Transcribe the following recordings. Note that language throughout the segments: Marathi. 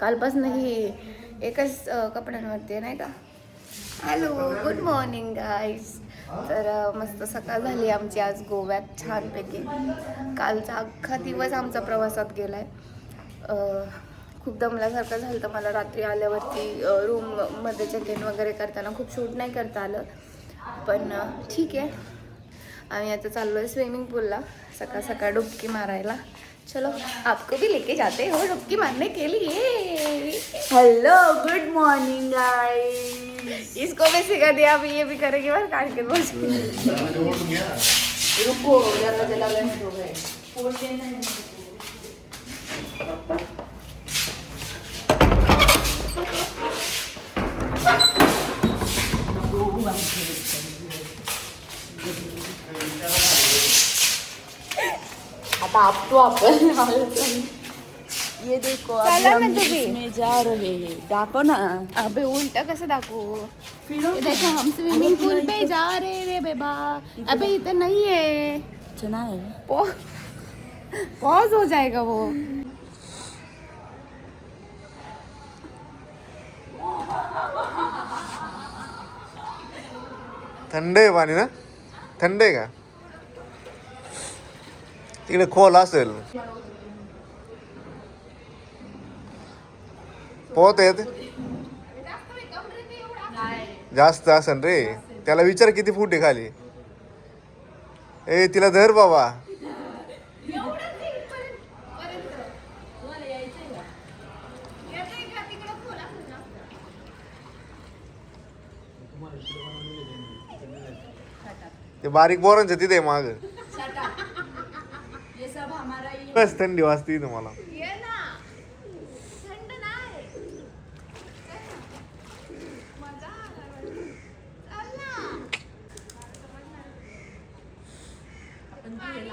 कालपासून ही एकच कपड्यांवरती नाही का? हॅलो गुड मॉर्निंग गाईज तर मस्त सकाळ झाली आमची आज गोव्यात छानपैकी. कालचा अख्खा दिवस आमचा प्रवासात गेला आहे खूप दमल्यासारखं झालं तर मला रात्री आल्यावरती रूममध्ये चेक इन वगैरे करताना खूप शूट नाही करता आलं. पण ठीक आहे. आम्ही आता चाललो आहे स्विमिंग पूलला सकाळ सकाळ डुबकी मारायला. चलो आपको भी लेके जाते हो डुबकी मारने के लिए। हेलो गुड मॉर्निंग गाइस इसको भी सिखा दिया अभी ये भी करेंगे और काट के बोल रुको लगा हो गए। आता आपतो आपण ये देखो चला अभी ना हम तुम्ही. इसमें जा रहे हैं। दाखव ना। अबे उल्टा कसं दाखवू देखो हम स्विमिंग पूल पे जा रहे रे बेबा। अबे इधर नहीं है। चना है। पॉज हो जाएगा वो। थंड आहे पाणी ना? थंड आहे का? तिकडे खोल असेल. पोहत आहेत? जास्त असेल रे. त्याला विचार किती फूट आहे खाली. ए तिला धर बाबा. ते बारीक बोरांचं तिथे माग. हमारा बस थंडी वाजते तुम्हाला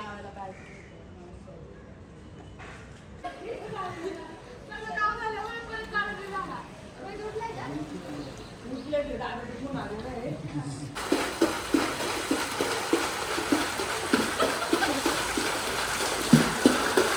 अर्र खाली पूर आला खाली डोळे उघडे बनेली आंघोळ करत होतो शेवटी आम्ही. अक्षय नवले आम्हाला अशी ट्रिप आहे आणि येत नाही काही नाश्ता करायला आम्ही आता मस्त आता पोळी ओले भेळ भेळ, करणार सुकी आहोत. भेळचा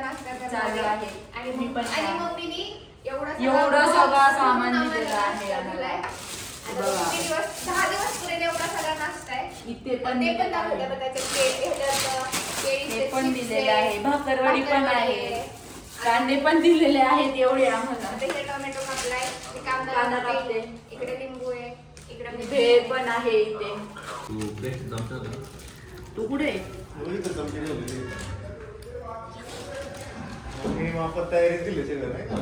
नाश्ता करणार चालू आहे. आणि मी मग- पण आणि छान. मम्मीनी एवढं सगळं सामान दिलेलं आहे किती दिवस? दहा दिवस पुरेल एवढा सगळा नाश्ता आहे. इथे पण ते पण दाखवलं आहे. बघ त्याच्यात के- ह्याच्यात, केळीचे हे पण chips दिलेलं आहे भाकरवडी पण भाकरवडी आहे. कांदे पण दिलेले आहेत एवढे आम्हाला. आता टोमॅटो कापलाय हे कांदा कांदा कापते. कापते. इकडे लिंबू आहे इकडे मिरची भेळ आहे. पण आहे इथे. तू कुठे तयारी दिली सगळं नाही का?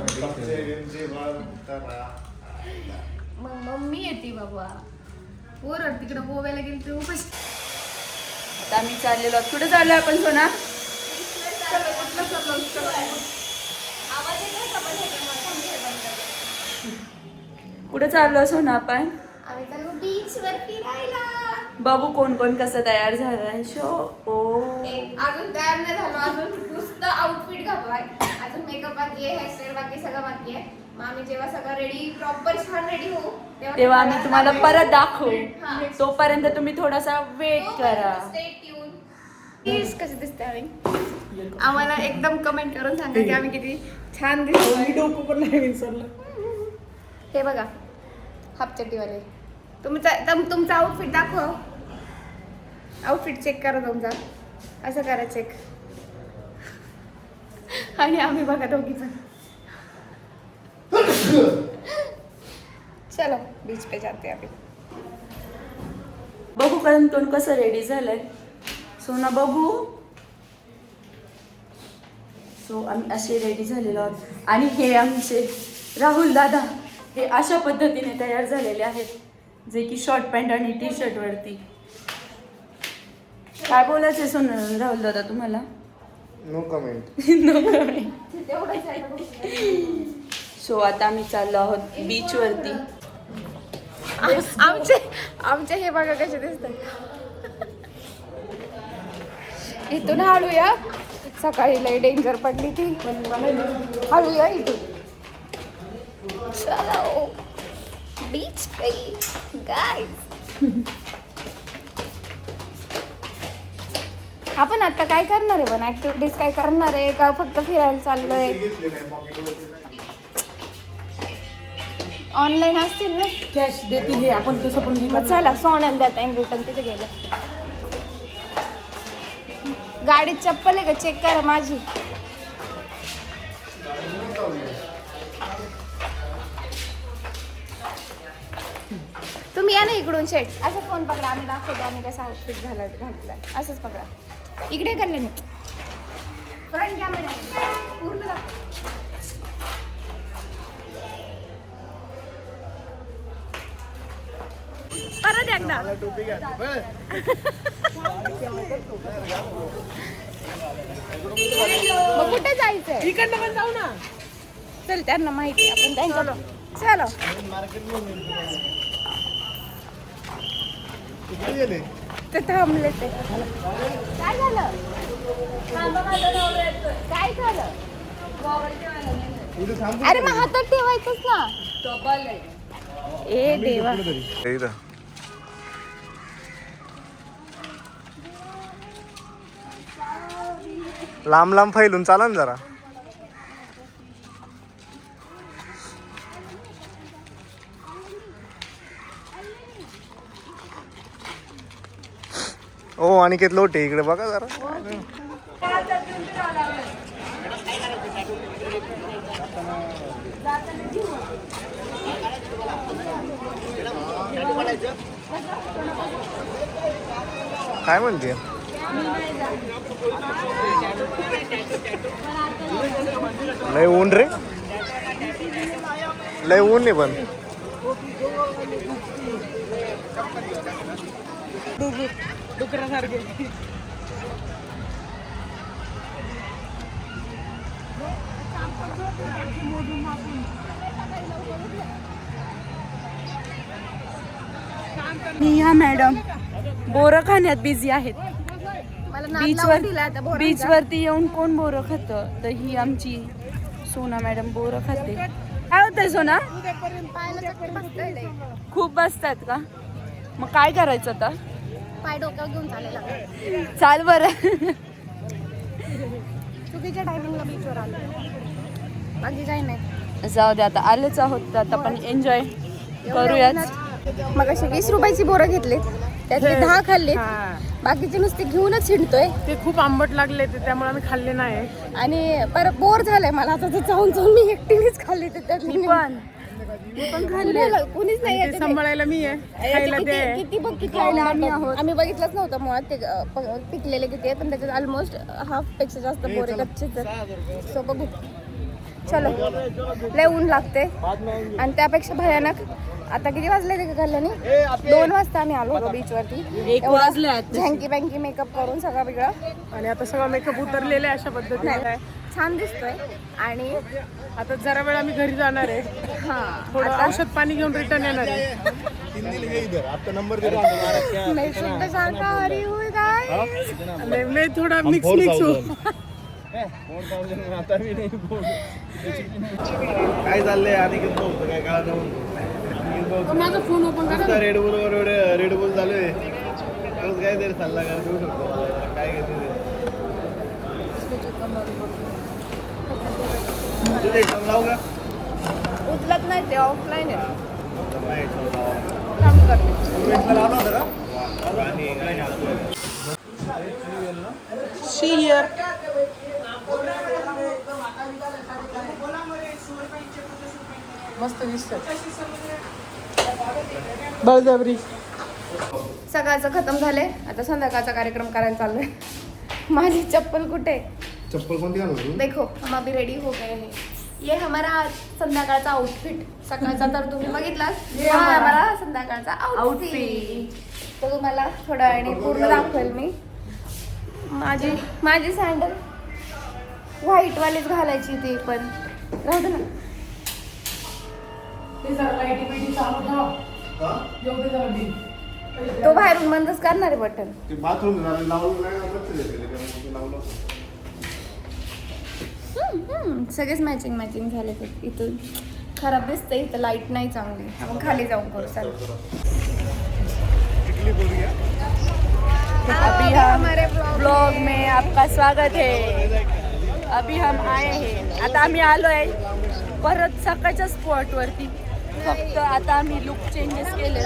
मग मम्मी येते बाबा. पोर तिकडे गोव्याला गेली तर उपास आता आम्ही चाललेलो आहोत. कुठे चाललो आपण सोना. कुठे चाललो सोना आपण? बघू कोण कोण कसं तयार झालाय शो ओ. अजून तयार नाही झालो. अजून नुसतं आउटफिट घातलाय अजून मेकअप बाकी आहे हेअरस्टाईल बाकी सगळं बाकी आहे. मग आम्ही जेव्हा सगळं रेडी प्रॉपर छान रेडी होऊ तेव्हा आम्ही तुम्हाला परत दाखवू. हा. तोपर्यंत तुम्ही थोडासा वेट करा. tuned. Please, कसे दिसते आम्ही आम्हाला एकदम कमेंट करून सांगा की आम्ही किती छान दिसतो हे बघा हाफ चड्डीवाले तुमचा तुम- तुमचा आउटफिट दाखव. आउटफिट चेक करा तुमचा. असं करा चेक आणि आम्ही बघा दोघी पण चलो बीच पे जाते हैं अभी। बघू कारण कोण कसं रेडी झालंय. सोना बघू. सो आम्ही असे रेडी झालेलो आहोत. आणि हे आमचे राहुल दादा हे अशा पद्धतीने तयार झालेले आहेत जे की शॉर्ट पॅन्ट आणि टी शर्ट वरती. काय बोलायचं सोन राहुल दादा तुम्हाला? नो कमेंट तेवढंच आहे सो आता आम्ही चाललो आहोत बीच वरती. आमचे आमचे हे बघा कसे दिसतात. इथून हळूया. सकाळी लय डेंजर पडली ती. हळूया इथून. चलो बीच पे गाइस आपण आता काय करणार आहे? पण ऍक्टिव्हिटीज काय करणार आहे? का फक्त फिरायला चाललोय? ऑनलाईन असतील ना? कॅश देतील हे आपण तसं पण मग चला सोन्याला द्या रिटर्न तिथे गेलं. गाडीत चप्पल आहे का? चेक करा माझी. तुम्ही या ना इकडून शेट असं फोन पकडा आम्ही दाखवतो आम्ही कसा आउटफिट घाला घातलाय. असंच पकडा. इकडे करले मी फ्रंट कॅमेरा पूर्ण दाखव. परत एकदा मग कुठे जायचंय? इकडनं पण जाऊ ना. चल त्यांना माहिती आहे, आपण त्यांच्या चलो. ते थांबले ते. काय झालं? काय झालं? अरे मग हातात ठेवायचंच ना. ए देवा. लांब लांब फैलून चाला ना जरा. ओ अनिकेत लोटे इकडे बघा जरा. काय म्हणते? लय ऊन रे. लय ऊन नाही पण. डुकरासारखे ह्या मॅडम बोरं खाण्यात बिझी आहेत. दिला आता बोरांचा. बीचवरती येऊन कोण बोरं खातं? तर ही आमची सोना मॅडम बोरं खाते. काय होतंय सोना. खूप बसतात का? मग काय करायचं आता? पाय डोक्यावर घेऊन चालायला चाल बरं. चुकीच्या टायमिंगला बीचवर आलो. बाकी काही नाही. जाऊ दे आता आलेच आहोत आता आपण एन्जॉय करूयाच मग अशी वीस रुपयाची बोरं घेतली त्यातली दहा खाल्ली बाकीचे नुसते घेऊनच हिंडतोय. ते खूप आंबट लागले ते त्यामुळे आम्ही खाल्ले नाही. आणि परत बोर झालंय मला आता ते चावून चावून मी एकटीनेच खाल्ली ते त्यातली मी पण. मी पण खाल्ले. कुणाला- कुणीच नाही ते. सांभाळायला मी आहे याचे खायला ते किती आहे. किती बघ किती आंबट आहोत. आम्ही बघितलंच नव्हतं मुळात ते अं, प- पिकलेले किती आहे पण त्याच्यात ऑलमोस्ट हाफपेक्षा जास्त बोरे कच्चेच आहेत सो बघू. चलो लय ऊन लागते आणि त्यापेक्षा भयानक आता किती वाजले ते कल्याणी? दोन वाजता आम्ही आलो होतो बीचवरती एक वाजले आहेत. झँकी बँकी मेकअप करून सगळं वेगळं आणि आता सगळं मेकअप उतरलेला आहे अशा पद्धतीने. आहे. छान दिसतोय. आणि आता जरा वेळ आम्ही घरी जाणार आहे. हा थोडं औषध पाणी घेऊन रिटर्न येणार आहे. मी थोडा मिक्स मिक्स हो काय चाललंय? अनिकेत भाऊ काय कळा माझा फोन ओपन करा रेड बुल वर रेड बुल चालू आहे रोज काय तरी सल्ला काय देऊ शकतो मला. काय घेते ते. तुझे लावू का? उचलत नाही ते ऑफलाईन आहे. काम करते. तू exam लावला होता का? आणि काय नाही मस्त दिसत बळजबरी सकाळचं खतम झाले आता संध्याकाळचा कार्यक्रम करायला चाललोय. माझी चप्पल कुठे? चप्पल कोणती देखो हम अभी रेडी हो गए हैं. ये हमारा संध्याकाळचा आउटफिट सकाळचा तर तुम्ही बघितलाच हा हमारा संध्याकाळचा आउटफिट तो तुम्हाला थोड्या वेळाने पूर्ण दाखवेल मी. माझी माझी सँडल व्हाईट वालीच घालायची ती पण राहू दे ना. ते जरा लाईटी बिटी चालू ठेवा. हा? जरा बिल. तो बाहेरून बंदच करणार आहे बटन. ते बाथरूम झालं लावलं नाही लक्ष देते त्यामुळे ते लावलं सगळेच मॅचिंग मॅचिंग झाले ते. इथून खराब दिसतं इथं लाइट नाही चांगली. आपण खाली जाऊन करू चालेल टिकली अभी हम ब्लॉग में आपका स्वागत है. अभी हम आए हैं. आता आम्ही आलोय परत सकाळच्या स्पॉट वरती. फक्त आता आम्ही लुक चेंजेस केले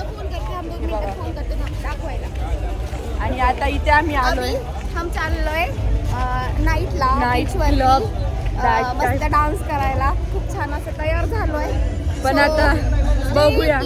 आणि आता इथे आम्ही आलोय हम चाललोय नाईटला. अं, Night मस्त. डान्स करायला खूप छान असं तयार झालोय पण आता बघूया.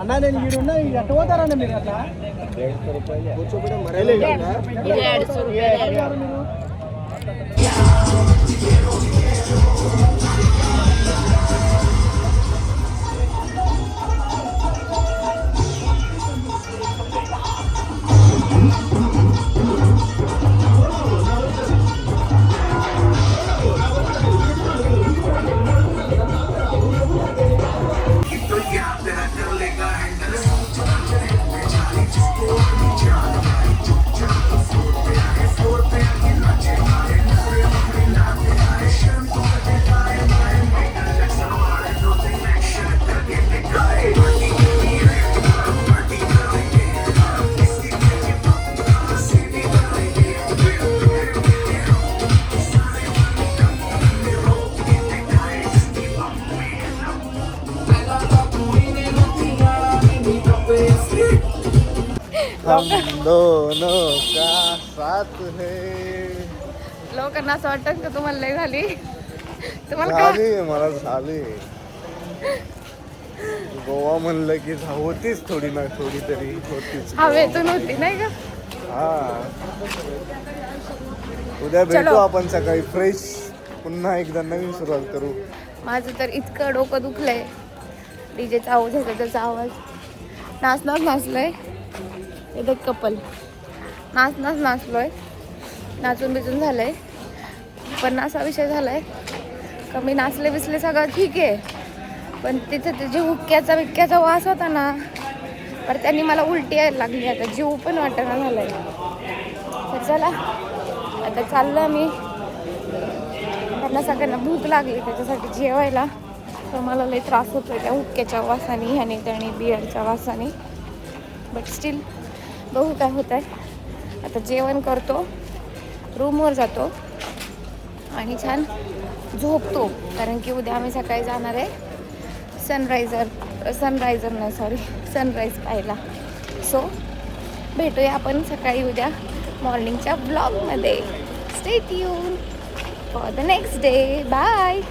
అన్నా నేను వీడు ఎట్ట పోతారన్న మీరు అట్లా हम लोकांना असं वाटतं का तुम्हाला लय झाली? तुम्हाला का? झाली मला झाली. गोवा म्हणलं की होतीच थोडी ना थोडी तरी होतीच. हवेतून होती नाही का? हा. उद्या भेटू. आपण सकाळी फ्रेश पुन्हा एकदा नवीन सुरुवात करू. माझं तर इतकं डोकं दुखलंय. डीजेचा आवाज होता त्याचा आवाज? नाच नाच नाचलोय. इथं कपल. नाच नाच नाचलोय. नाचून बिचून झालंय. पण असा विषय झाला का मी नाचले बिसले सगळं ठीक आहे. पण तिथं ते जे हुक्क्याचा विक्क्याचा वास होता ना तर त्यांनी मला उलटी यायला लागली. आता जीव पण वाटेना आहे तर चला आता चाललं मी. त्यांना सगळ्यांना भूक लागली त्याच्यासाठी जेवायला. तर मला लई त्रास होतो त्या हुक्क्याच्या वासाने ह्याने त्याने बिअरच्या वासाने. बट स्टील बघू काय होत आहे आता जेवण करतो. रूमवर जातो. आणि छान झोपतो. कारण की उद्या आम्ही सकाळी जाणार आहे सनरायझर सनरायझर नाही सॉरी सनराईज पाहायला. सो भेटूया आपण सकाळी उद्या मॉर्निंगच्या ब्लॉगमध्ये stay tune for the next day bye